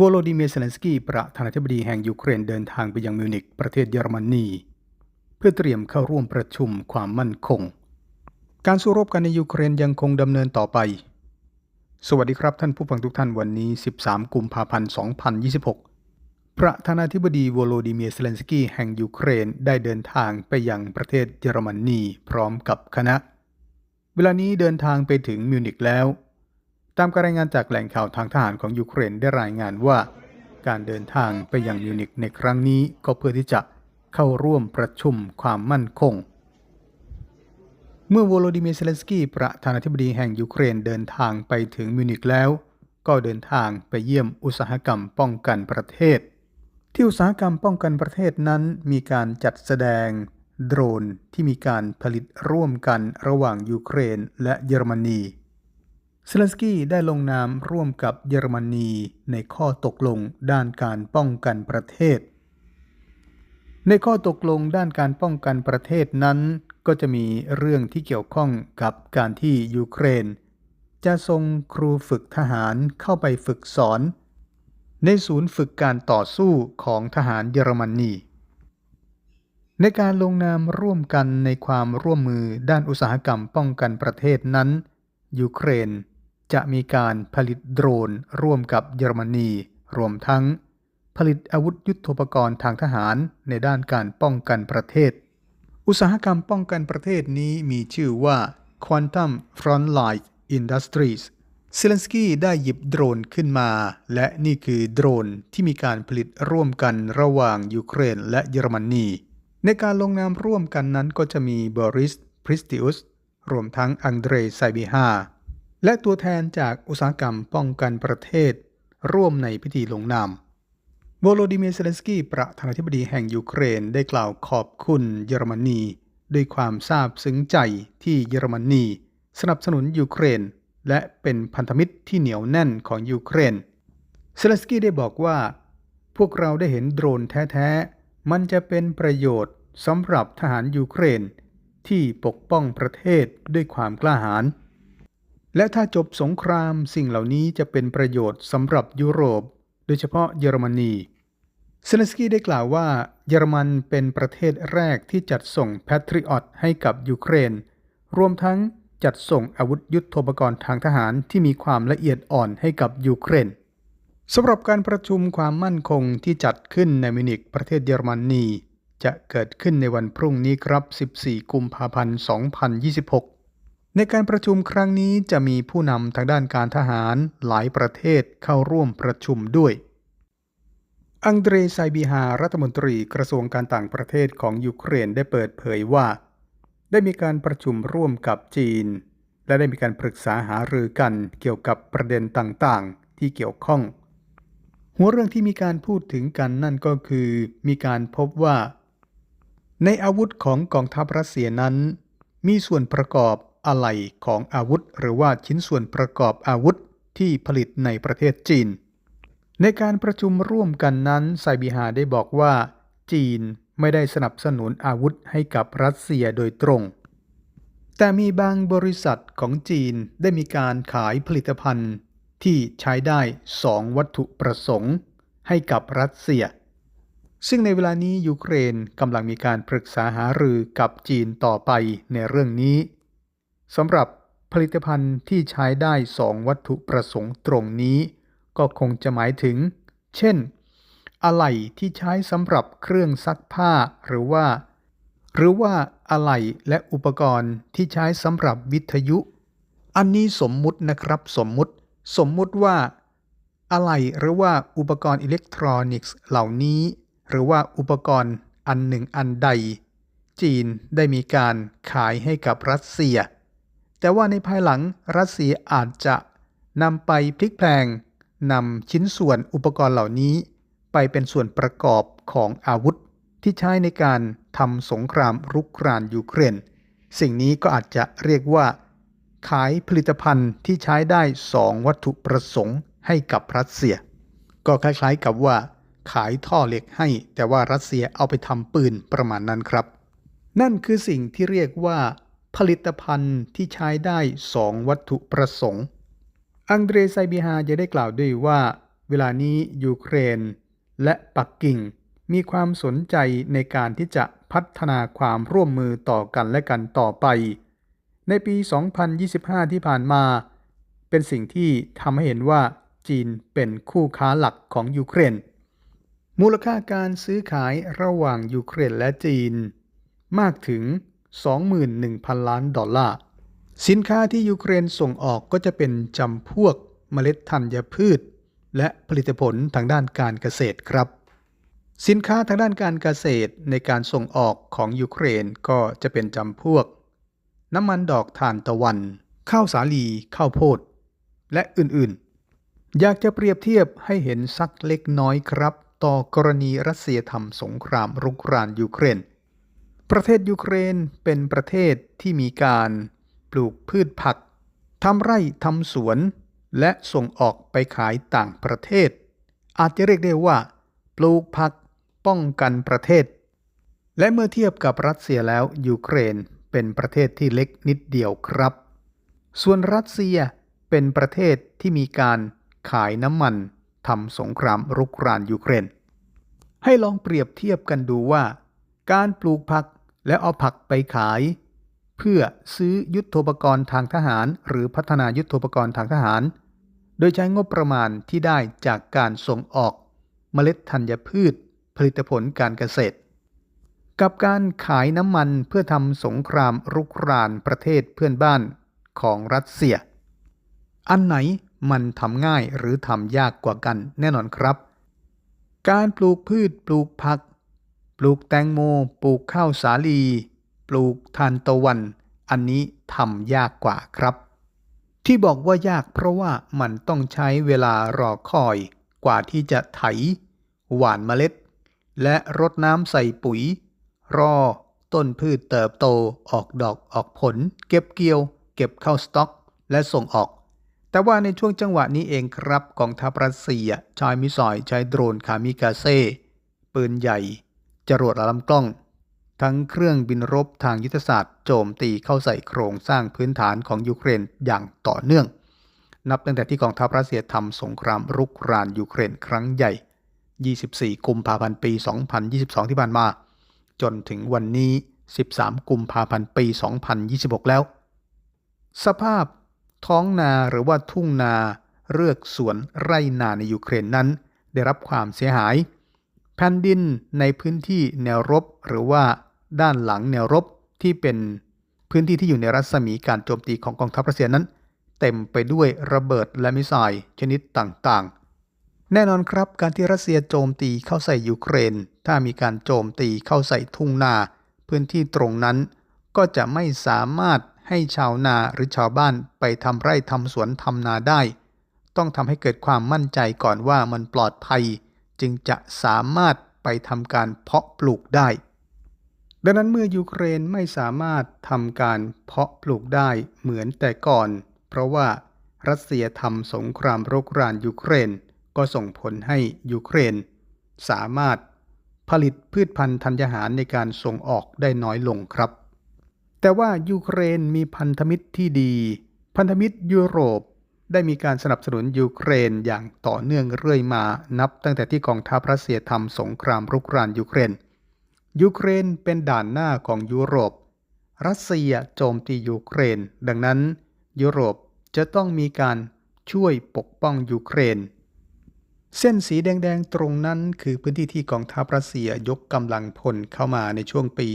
วโลดิเมียร์เซเลนสกี้ประธานาธิบดีแห่งยูเครนเดินทางไปยังมิวนิกประเทศเยอรมนี เพื่อเตรียมเข้าร่วมประชุมความมั่นคง การสู้รบกันในยูเครนยังคงดำเนินต่อไป สวัสดีครับท่านผู้ฟังทุกท่านวันนี้ 13 กุมภาพันธ์ 2026 ประธานาธิบดีวโลดิเมียร์เซเลนสกี้แห่งยูเครนได้เดินทางไปยังประเทศเยอรมนีพร้อมกับคณะ เวลานี้เดินทางไปถึงมิวนิกแล้ว ตามการรายงานจากแหล่งข่าวทางทหารของยูเครนได้รายงานว่า การเดินทางไปยังมิวนิกในครั้งนี้ก็เพื่อที่จะเข้าร่วมประชุมความมั่นคง เมื่อโวโลดิเมียร์เซเลนสกี้ประธานาธิบดีแห่งยูเครนเดินทางไปถึงมิวนิกแล้ว ก็เดินทางไปเยี่ยมอุตสาหกรรมป้องกันประเทศ ที่อุตสาหกรรมป้องกันประเทศนั้นมีการจัดแสดงโดรนที่มีการผลิตร่วมกันระหว่างยูเครนและเยอรมนี เซเลนสกี้ได้ลงนามร่วมกับเยอรมนีในข้อตกลงด้านการป้องกันประเทศ ในข้อตกลงด้านการป้องกันประเทศนั้น ก็จะมีเรื่องที่เกี่ยวข้องกับการที่ยูเครน จะส่งครูฝึกทหารเข้าไปฝึกสอน ในศูนย์ฝึกการต่อสู้ของทหารเยอรมนีในการลงนามร่วมกันในความร่วมมือด้านอุตสาหกรรมป้องกันประเทศนั้น ยูเครน จะมีการผลิตโดรนร่วมกับเยอรมนี รวมทั้ง ผลิตอาวุธยุโทโธปกรณ์ทางทหารในด้านการป้องกันประเทศ อุตสาหกรรมป้องกันประเทศนี้มีชื่อว่า Quantum Frontline Industries เซเลนสกี้ได้หยิบโดรนขึ้นมา และนี่คือโดรนที่มีการผลิตร่วมกันระหว่างยูเครนและเยอรมนี ในการลงนามร่วมกันนั้นก็จะมีบอริสพริสติอุสรวมทั้งอังเดรไซบิฮา และตัวแทนจากอุตสาหกรรมป้องกันประเทศ ร่วมในพิธีลงนามโวโลดิเมียร์เซเลนสกี้ประธานาธิบดีแห่งยูเครนได้กล่าวขอบคุณเยอรมนี ด้วยความซาบซึ้งใจที่เยอรมนี สนับสนุนยูเครน และเป็นพันธมิตรที่เหนียวแน่นของยูเครนเซเลนสกี้ได้บอกว่า พวกเราได้เห็นโดรนแท้ๆ มันจะเป็นประโยชน์สำหรับทหารยูเครน ที่ปกป้องประเทศด้วยความกล้าหาญ และถ้าจบสงครามสิ่งเหล่านี้จะเป็นประโยชน์สำหรับยุโรป โดยเฉพาะเยอรมนีเซเลนสกี้ได้กล่าวว่าเยอรมันเป็นประเทศแรกที่จัดส่งแพทริออตให้กับยูเครน รวมทั้งจัดส่งอาวุธยุโทโธปกรณ์ทางทหารที่มีความละเอียดอ่อนให้กับยูเครนสำหรับการประชุมความมั่นคงที่จัดขึ้นในมินิกประเทศเยอรมนีจะเกิดขึ้นในวันพรุ่งนี้ครับ 14 กุมภาพันธ์ 2026 ในการประชุมครั้งนี้จะมีผู้นำทางด้านการทหารหลายประเทศเข้าร่วมประชุมด้วย อังเดรไซบีฮารัฐมนตรีกระทรวงการต่างประเทศของยูเครนได้เปิดเผยว่า ได้มีการประชุมร่วมกับจีน และได้มีการปรึกษาหารือกันเกี่ยวกับประเด็นต่างๆ ที่เกี่ยวข้อง หัวเรื่องที่มีการพูดถึงกันนั่นก็คือ มีการพบว่า ในอาวุธของกองทัพรัสเซียนั้น มีส่วนประกอบ อะไหล่ของอาวุธ หรือว่าชิ้นส่วนประกอบอาวุธที่ผลิตในประเทศจีน ในการประชุมร่วมกันนั้นไซบีฮาได้บอกว่า จีนไม่ได้สนับสนุนอาวุธให้กับรัสเซียโดยตรง แต่มีบางบริษัทของจีนได้มีการขายผลิตภัณฑ์ที่ใช้ได้สองวัตถุประสงค์ ให้กับรัสเซีย ซึ่งในเวลานี้ยูเครนกำลังมีการปรึกษาหารือกับจีนต่อไปในเรื่องนี้ สำหรับผลิตภัณฑ์ที่ใช้ได้สองวัตถุประสงค์ตรงนี้ ก็คงจะหมายถึง เช่น อะไหล่ที่ใช้สำหรับเครื่องซักผ้าหรือว่า หรือว่าอะไหล่และอุปกรณ์ที่ใช้สำหรับวิทยุ อันนี้สมมุตินะครับสมมุติ สมมุติว่า อะไหล่หรือว่าอุปกรณ์อิเล็กทรอนิกส์เหล่านี้ หรือว่าอุปกรณ์อันหนึ่งอันใด จีนได้มีการขายให้กับรัสเซีย แต่ว่าในภายหลังรัสเซียอาจจะนำไปพลิกแพลงนำชิ้นส่วนอุปกรณ์เหล่านี้ ไปเป็นส่วนประกอบของอาวุธที่ใช้ในการทำสงครามรุกรานยูเครน สิ่งนี้ก็อาจจะเรียกว่า ขายผลิตภัณฑ์ที่ใช้ได้สองวัตถุประสงค์ให้กับรัสเซีย ก็คล้ายๆกับว่า ขายท่อเหล็กให้ แต่ว่ารัสเซียเอาไปทำปืนประมาณนั้นครับ นั่นคือสิ่งที่เรียกว่า ผลิตภัณฑ์ที่ใช้ได้สองวัตถุประสงค์ อังเดรไซบีฮาจะได้กล่าวด้วยว่า เวลานี้ยูเครน และปักกิ่ง มีความสนใจในการที่จะพัฒนาความร่วมมือต่อกันและกันต่อไป ในปี 2025 ที่ผ่านมา เป็นสิ่งที่ทำให้เห็นว่าจีนเป็นคู่ค้าหลักของยูเครน มูลค่าการซื้อขายระหว่างยูเครนและจีน มากถึง 21,000 ล้านดอลลาร์ สินค้าที่ยูเครนส่งออกก็จะเป็นจำพวกเมล็ดธัญพืช และผลิตผลทางด้านการเกษตรครับ สินค้าทางด้านการเกษตรในการส่งออกของยูเครนก็จะเป็นจำพวก น้ำมันดอกถ่านตะวัน ข้าวสาลีข้าวโพด และอื่นๆ อยากจะเปรียบเทียบให้เห็นสักเล็กน้อยครับ ต่อกรณีรัสเซียทำสงครามรุกรานยูเครน ประเทศยูเครนเป็นประเทศที่มีการปลูกพืชผักทำไร่ทำสวน และส่งออกไปขายต่างประเทศ อาจจะเรียกได้ว่า ปลูกผักป้องกันประเทศ และเมื่อเทียบกับรัสเซียแล้วยูเครนเป็นประเทศที่เล็กนิดเดียวครับ ส่วนรัสเซียเป็นประเทศที่มีการขายน้ำมันทำสงครามรุกรานยูเครน ให้ลองเปรียบเทียบกันดูว่า การปลูกผัก และเอาผักไปขาย เพื่อซื้อยุทโธปกรณ์ทางทหาร หรือพัฒนายุทโธปกรณ์ทางทหาร โดยใช้งบประมาณที่ได้จากการส่งออกเมล็ดธัญพืช ผลิตผลการเกษตร กับการขายน้ำมันเพื่อทำสงครามรุกรานประเทศเพื่อนบ้านของรัสเซีย อันไหนมันทำง่ายหรือทำยากกว่ากันแน่นอนครับ การปลูกพืชปลูกผัก ปลูกแตงโม ปลูกข้าวสาลี ปลูกทานตะวัน อันนี้ทำยากกว่าครับ ที่บอกว่ายากเพราะว่ามันต้องใช้เวลารอคอยกว่าที่จะไถ หว่านเมล็ด และรดน้ำใส่ปุ๋ย รอ ต้นพืชเติบโตออกดอกออกผล เก็บเกี่ยว เก็บเข้าสต็อกและส่งออก แต่ว่าในช่วงจังหวะนี้เองครับกองทัพรัสเซียใช้มิสไซล์ใช้โดรนคามิกาเซ่ปืนใหญ่ จรวดลำกล้อง ทั้งเครื่องบินรบทางยุทธศาสตร์โจมตีเข้าใส่โครงสร้างพื้นฐานของยูเครนอย่างต่อเนื่อง นับตั้งแต่ที่กองทัพรัสเซียทำสงครามรุกรานยูเครนครั้งใหญ่ 24 กุมภาพันธ์ปี 2022 ที่ผ่านมา จนถึงวันนี้ 13 กุมภาพันธ์ปี 2026 แล้ว สภาพท้องนาหรือว่าทุ่งนาเรือกสวนไร่นาในยูเครนนั้น ได้รับความเสียหาย แผ่นดินในพื้นที่แนวรบ หรือว่าด้านหลังแนวรบที่เป็นพื้นที่ที่อยู่ในรัศมีการโจมตีของกองทัพรัสเซียนั้น เต็มไปด้วยระเบิดและมิสไซล์ชนิดต่างๆ แน่นอนครับการที่รัสเซียโจมตีเข้าใส่ยูเครน ถ้ามีการโจมตีเข้าใส่ทุ่งนา พื้นที่ตรงนั้น ก็จะไม่สามารถให้ชาวนาหรือชาวบ้านไปทำไร่ทำสวนทำนาได้ ต้องทำให้เกิดความมั่นใจก่อนว่ามันปลอดภัย จึงจะสามารถไปทำการเพาะปลูกได้ ดังนั้นเมื่อยูเครนไม่สามารถทำการเพาะปลูกได้เหมือนแต่ก่อน เพราะว่ารัสเซียทำสงครามรุกรานยูเครน ก็ส่งผลให้ยูเครน สามารถผลิตพืชพันธุ์ธัญญาหารในการส่งออกได้น้อยลงครับ แต่ว่ายูเครนมีพันธมิตรที่ดี พันธมิตรยุโรป ได้มีการสนับสนุนยูเครนอย่างต่อเนื่องเรื่อยมานับตั้งแต่ที่กองทัพรัสเซียทำสงครามรุกรานยูเครน ยูเครนเป็นด่านหน้าของยุโรป รัสเซียโจมตียูเครน ดังนั้น ยุโรปจะต้องมีการช่วยปกป้องยูเครน เส้นสีแดงๆตรงนั้นคือพื้นที่ที่กองทัพรัสเซียยกกำลังพลเข้ามาในช่วงปี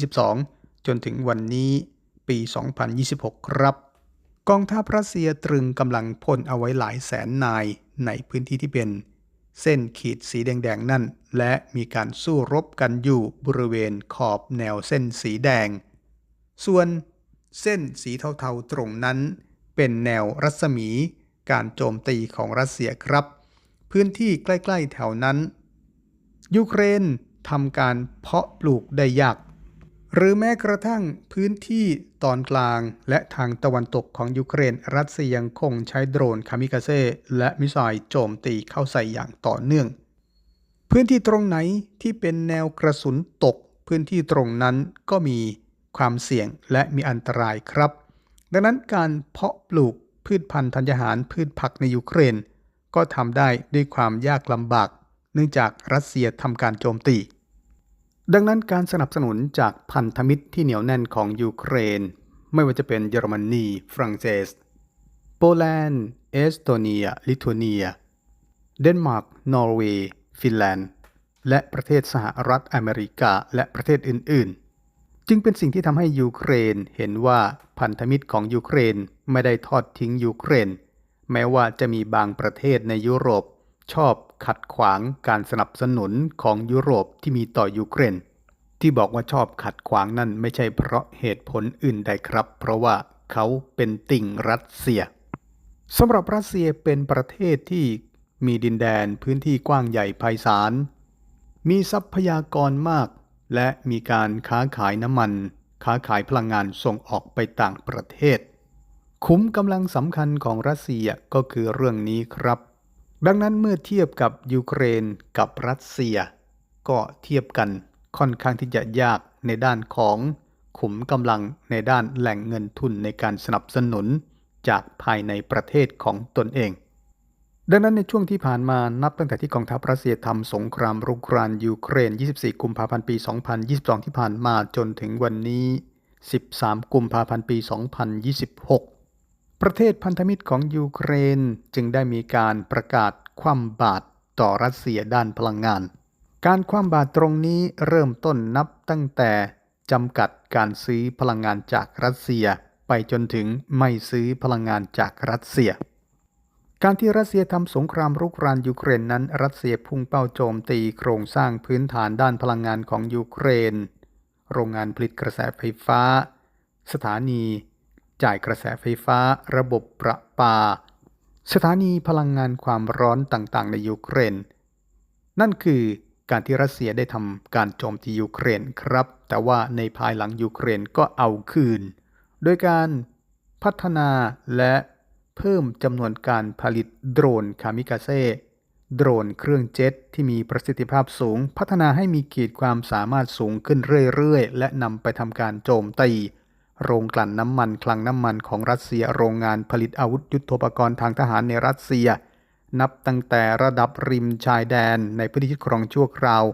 2022 จนถึงวันนี้ปี 2026 ครับ กองทัพรัสเซียตรึงกำลังพลเอาไว้หลายแสนนายในพื้นที่ที่เป็น เส้นขีดสีแดง ๆ นั่น และมีการสู้รบกันอยู่บริเวณขอบแนวเส้นสีแดง ส่วนเส้นสีเทาๆตรงนั้น เป็นแนวรัศมีการโจมตีของรัสเซียครับ พื้นที่ใกล้ ๆ แถวนั้น ยูเครนทำการเพาะปลูกได้ยาก หรือแม้กระทั่งพื้นที่ตอนกลางและทางตะวันตกของยูเครน รัสเซียยังคงใช้โดรนคามิกาเซ่และมิสไซล์โจมตีเข้าใส่อย่างต่อเนื่อง พื้นที่ตรงไหนที่เป็นแนวกระสุนตก พื้นที่ตรงนั้นก็มีความเสี่ยงและมีอันตรายครับ ดังนั้นการเพาะปลูกพืชพันธุ์ธัญญาหารพืชผักในยูเครน ก็ทำได้ด้วยความยากลำบาก เนื่องจากรัสเซียทำการโจมตี ดังนั้นการสนับสนุนจากพันธมิตรที่เหนียวแน่นของยูเครน ไม่ว่าจะเป็นเยอรมนี ฝรั่งเศส โปแลนด์ เอสโตเนีย ลิทัวเนีย เดนมาร์ก นอร์เวย์ ฟินแลนด์ และประเทศสหรัฐอเมริกาและประเทศอื่น ๆ จึงเป็นสิ่งที่ทำให้ยูเครนเห็นว่าพันธมิตรของยูเครนไม่ได้ทอดทิ้งยูเครน แม้ว่าจะมีบางประเทศในยุโรปชอบ ขัดขวางการสนับสนุนของยุโรปที่มีต่อยูเครน ที่บอกว่าชอบขัดขวางนั่นไม่ใช่เพราะเหตุผลอื่นใดครับ เพราะว่าเขาเป็นติ่งรัสเซียสำหรับรัสเซียเป็นประเทศที่มีดินแดนพื้นที่กว้างใหญ่ไพศาล มีทรัพยากรมาก และมีการค้าขายน้ำมัน ค้าขายพลังงานส่งออกไปต่างประเทศ คุ้มกำลังสำคัญของรัสเซียก็คือเรื่องนี้ครับ ดังนั้นเมื่อเทียบกับยูเครนกับรัสเซีย ก็เทียบกันค่อนข้างที่จะยากในด้านของขุมกำลังในด้านแหล่งเงินทุนในการสนับสนุนจากภายในประเทศของตนเอง ดังนั้นในช่วงที่ผ่านมานับตั้งแต่ที่กองทัพรัสเซียทำสงครามรุกรานยูเครน 24 กุมภาพันธ์ปี 2022 ที่ผ่านมาจนถึงวันนี้ 13 กุมภาพันธ์ปี 2026 ประเทศพันธมิตรของยูเครนจึงได้มีการประกาศคว่ำบาตรต่อรัสเซียด้านพลังงาน การคว่ำบาตรตรงนี้เริ่มต้นนับตั้งแต่จำกัดการซื้อพลังงานจากรัสเซีย ไปจนถึงไม่ซื้อพลังงานจากรัสเซีย การที่รัสเซียทำสงครามรุกรานยูเครนนั้น รัสเซียพุ่งเป้าโจมตีโครงสร้างพื้นฐานด้านพลังงานของยูเครน โรงงานผลิตกระแสไฟฟ้า สถานี จ่ายกระแสไฟฟ้า ระบบประปา สถานีพลังงานความร้อนต่างๆ ในยูเครน นั่นคือการที่รัสเซียได้ทำการโจมตียูเครนครับ แต่ว่าในภายหลังยูเครนก็เอาคืน โดยการพัฒนาและเพิ่มจำนวนการผลิตโดรนคามิกาเซ่โดรนเครื่องเจ็ตที่มีประสิทธิภาพสูง พัฒนาให้มีขีดความสามารถสูงขึ้นเรื่อยๆ และนำไปทำการโจมตี โรงกลั่นน้ำมันคลังน้ำมันของรัสเซียโรงงานผลิตอาวุธยุโทโธปกรณ์ทางทหารในรัสเซีย นับตั้งแต่ระดับริมชายแดนในพื้นที่ยึดครองชั่วคราว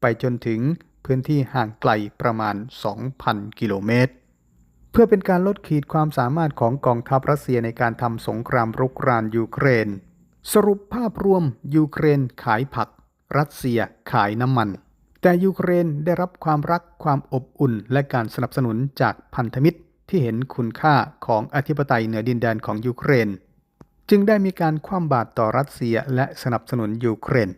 ไปจนถึงพื้นที่ห่างไกลประมาณ 2,000 กิโลเมตร เพื่อเป็นการลดขีดความสามารถของกองทัพรัสเซียในการทำสงครามรุกรานยูเครน สรุปภาพรวมยูเครนขายผัก รัสเซียขายน้ำมัน แต่ยูเครนได้รับความรักความอบอุ่น และการสนับสนุนจากพันธมิตรที่เห็นคุณค่าของอธิปไตยเหนือดินแดนของยูเครน จึงได้มีการคว่ำบาตรต่อรัสเซียและสนับสนุนยูเครน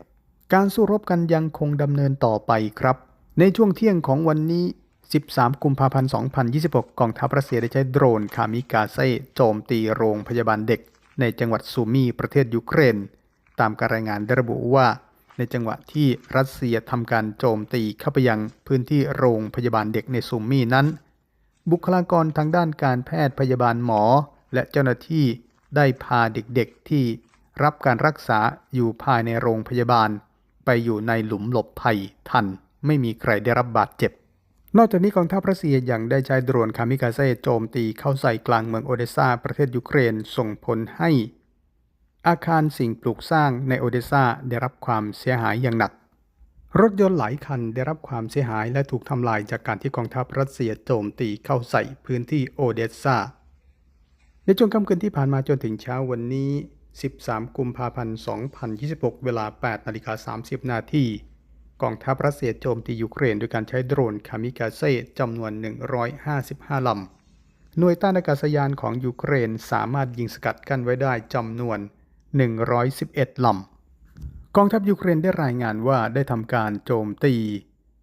การสู้รบกันยังคงดำเนินต่อไปครับ ในช่วงเที่ยงของวันนี้ 13 กุมภาพันธ์ 2026 กองทัพรัสเซียได้ใช้โดรนคามิกาเซ่โจมตีโรงพยาบาลเด็ก ในจังหวัดซูมีประเทศยูเครน ตามการรายงานได้ระบุว่า ในจังหวะที่รัสเซียทำการโจมตีเข้าไปยังพื้นที่โรงพยาบาลเด็กในซูมมี่นั้น บุคลากรทางด้านการแพทย์พยาบาลหมอ และเจ้าหน้าที่ได้พาเด็กๆที่รับการรักษาอยู่ภายในโรงพยาบาล ไปอยู่ในหลุมหลบภัยทัน ไม่มีใครได้รับบาดเจ็บ นอกจากนี้กองทัพรัสเซียยังได้ใช้โดรนคามิกาเซ่โจมตีเข้าใส่กลางเมืองโอเดซาประเทศยูเครนส่งผลให้ อาคารสิ่งปลูกสร้างในโอเดซาได้รับความเสียหายอย่างหนัก รถยนต์หลายคันได้รับความเสียหายและถูกทำลายจากการที่กองทัพรัสเซียโจมตีเข้าใส่พื้นที่โอเดซาในช่วงค่ำคืนที่ผ่านมาจนถึงเช้าวันนี้ 13 กุมภาพันธ์ 2026 เวลา 8 นาฬิกา 30 นาทีกองทัพรัสเซียโจมตียูเครนโดยการใช้โดรนคามิกาเซ่จำนวน 155 ลำ หน่วยต้านอากาศยานของยูเครนสามารถยิงสกัดกั้นไว้ได้จำนวน 111ลำกองทัพยูเครนได้รายงานว่าได้ทำการโจมตี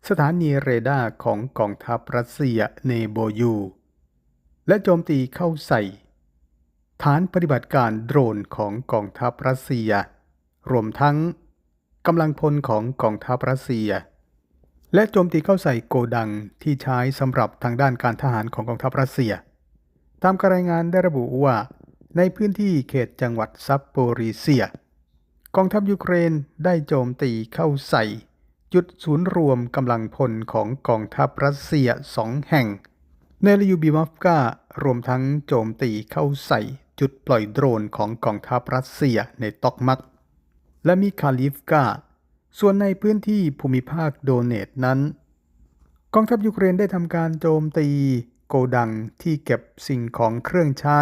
สถานีเรดาร์ของกองทัพรัสเซียเนโบยู และโจมตีเข้าใส่ ฐานปฏิบัติการโดรนของกองทัพรัสเซีย รวมทั้งกำลังพลของกองทัพรัสเซีย และโจมตีเข้าใส่โกดังที่ใช้สำหรับทางด้านการทหารของกองทัพรัสเซีย ตามการรายงานได้ระบุว่า ในพื้นที่เขตจังหวัดซัปโปริเซีย กองทัพยูเครนได้โจมตีเข้าใส่ จุดศูนย์รวมกำลังพลของกองทัพรัสเซียสองแห่ง ในลยูบิมอฟการวมทั้งโจมตีเข้าใส่จุดปล่อยโดรนของกองทัพรัสเซียในตอกมัก และมิคาลิฟกาส่วนในพื้นที่ภูมิภาคโดเนตนั้น กองทัพยูเครนได้ทำการโจมตีโกดังที่เก็บสิ่งของเครื่องใช้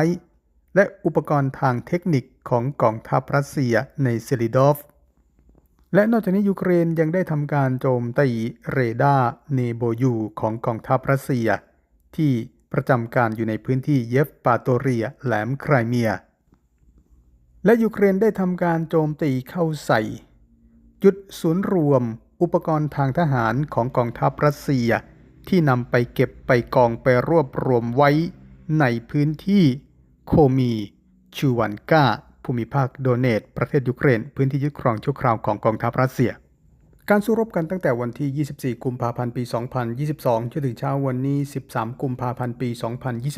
และอุปกรณ์ทางเทคนิคของกองทัพรัสเซียในเซลิดอฟ และนอกจากนี้ยูเครนยังได้ทำการโจมตีเรดาร์เนโบยูของกองทัพรัสเซีย ที่ประจำการอยู่ในพื้นที่เยฟปาโตเรียแหลมไครเมีย และยูเครนได้ทำการโจมตีเข้าใส่ จุดศูนย์รวม อุปกรณ์ทางทหารของกองทัพรัสเซีย ที่นำไปเก็บไปกองไปรวบรวมไว้ในพื้นที่ โคมีชูวันกาภูมิภาคโดเนต ประเทศยูเครน พื้นที่ยึดครองชั่วคราวของกองทัพรัสเซีย การสู้รบกันตั้งแต่วันที่ 24 กุมภาพันธ์ ปี 2022 จนถึงเช้าวันนี้ 13 กุมภาพันธ์ ปี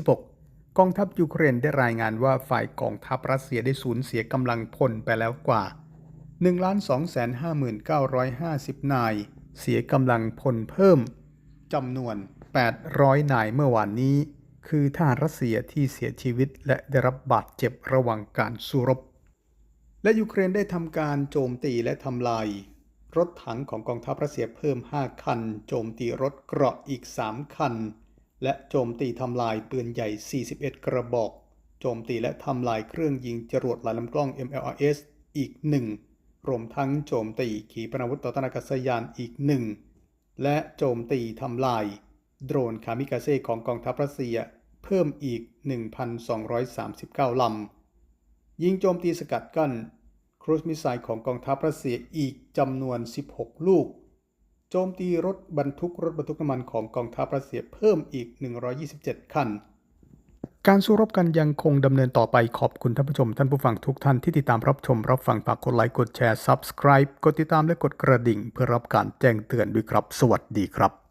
2026 กองทัพยูเครนได้รายงานว่าฝ่ายกองทัพรัสเซียได้สูญเสียกำลังพลไปแล้วกว่า 1,259,950 นาย เสียกำลังพลเพิ่มจำนวน 800 นายเมื่อวานนี้ คือทหารรัสเซียที่เสียชีวิตและได้รับบาดเจ็บระหว่างการสู้รบ และยูเครนได้ทำการโจมตีและทำลาย รถถังของกองทัพรัสเซียเพิ่ม 5 คัน โจมตีรถเกราะอีก 3 คัน และโจมตีทำลายปืนใหญ่ 41 กระบอก โจมตีและทำลายเครื่องยิงจรวดหลายลำกล้อง MLRS อีกหนึ่งรวมทั้งโจมตีขีปนาวุธต่อต้านอากาศยานอีกหนึ่งและโจมตีทำลาย โดรนคามิกาเซ่ของกองทัพรัสเซียเพิ่มอีก 1,239 ลำ ยิงโจมตีสกัดกั้นครูซมิสไซล์ของกองทัพรัสเซียอีกจำนวน 16 ลูก โจมตีรถบรรทุกรถบรรทุกน้ำมันของกองทัพรัสเซียเพิ่มอีก 127 คัน การสู้รบกันยังคงดำเนินต่อไปขอบคุณท่านผู้ชม ท่านผู้ฟังทุกท่านที่ติดตามรับชม รับฟังฝากกดไลค์กดแชร์ Subscribe กดติดตามและกดกระดิ่ง เพื่อรับการแจ้งเตือนด้วยครับ สวัสดีครับ